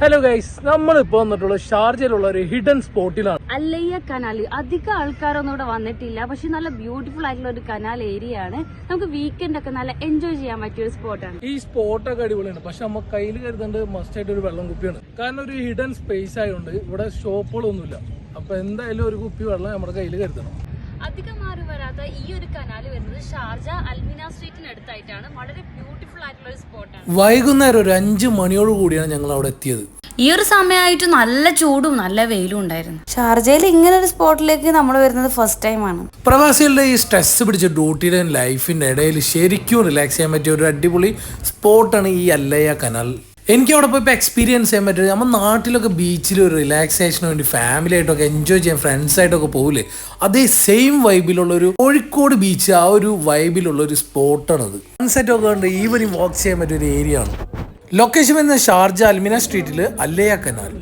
Hello guys നമ്മളിപ്പോ വന്നിട്ടുള്ള ഷാർജയിലുള്ള ഒരു ഹിഡൻ സ്പോട്ടിലാണ് അല്ലയ്യ കനാൽ അധികം ആൾക്കാരൊന്നും ഇവിടെ വന്നിട്ടില്ല. പക്ഷെ നല്ല ബ്യൂട്ടിഫുൾ ആയിട്ടുള്ള ഒരു കനാൽ ഏരിയ ആണ് നമുക്ക് വീക്കെൻഡ് ഒക്കെ നല്ല എൻജോയ് ചെയ്യാൻ പറ്റിയ ഒരു സ്പോട്ടാണ് ഈ സ്പോട്ടൊക്കെ അടിപൊളിയാണ്. പക്ഷെ നമ്മ കയ്യിൽ കരുതേണ്ട മസ്റ്റ് ആയിട്ട് ഒരു വെള്ളം കുപ്പിയാണ്. കാരണം ഒരു ഹിഡൻ സ്പേസ് ആയതുകൊണ്ട് ഇവിടെ ഷോപ്പുകളൊന്നുമില്ല അപ്പൊ എന്തായാലും ഒരു കുപ്പി വെള്ളം നമ്മുടെ കയ്യിൽ കരുതണം. അധികം മാറി വരാത്ത ഈ ഒരു കനാൽ വരുന്നത് ഷാർജ അൽമിന സ്ട്രീറ്റിന് അടുത്തായിട്ടാണ് വളരെ ബ്യൂട്ടിഫുൾ ആയിട്ടുള്ള ഒരു സ്പോട്ടാണ് വൈകുന്നേരം ഒരു അഞ്ച് മണിയോട് കൂടിയാണ് ഞങ്ങൾ അവിടെ എത്തിയത്. ഈ ഒരു സമയമായിട്ട് നല്ല ചൂടും നല്ല വെയിലും ഉണ്ടായിരുന്നു. ഷാർജയിൽ ഇങ്ങനെ ഒരു സ്പോട്ടിലേക്ക് നമ്മൾ വരുന്നത് ഫസ്റ്റ് ടൈമാണ് പ്രവാസികളുടെ ഈ സ്ട്രെസ് പിടിച്ച ഡ്യൂട്ടിയുടെ ലൈഫിന്റെ ഇടയിൽ ശരിക്കും റിലാക്സ് ചെയ്യാൻ പറ്റിയ ഒരു അടിപൊളി സ്പോട്ടാണ് ഈ അല്ലയ കനാൽ എനിക്ക് അവിടെ പോയപ്പോൾ എക്സ്പീരിയൻസ് ചെയ്യാൻ പറ്റില്ല. നമ്മൾ നാട്ടിലൊക്കെ ബീച്ചിൽ ഒരു റിലാക്സേഷന് വേണ്ടി ഫാമിലി ആയിട്ടൊക്കെ എൻജോയ് ചെയ്യാൻ ഫ്രണ്ട്സ് ആയിട്ടൊക്കെ പോകില്ലേ അതേ സെയിം വൈബിലുള്ള ഒരു കോഴിക്കോട് ബീച്ച് ആ ഒരു വൈബിലുള്ള ഒരു സ്പോട്ടാണത് സൺസെറ്റ് ഒക്കെ ഉണ്ട് ഈവനിങ് വാക്ക് ചെയ്യാൻ പറ്റിയ ഒരു ഏരിയ ആണ്. ലൊക്കേഷൻ വരുന്നത് ഷാർജ അൽമിന സ്ട്രീറ്റിൽ അല്ലയ കനാൽ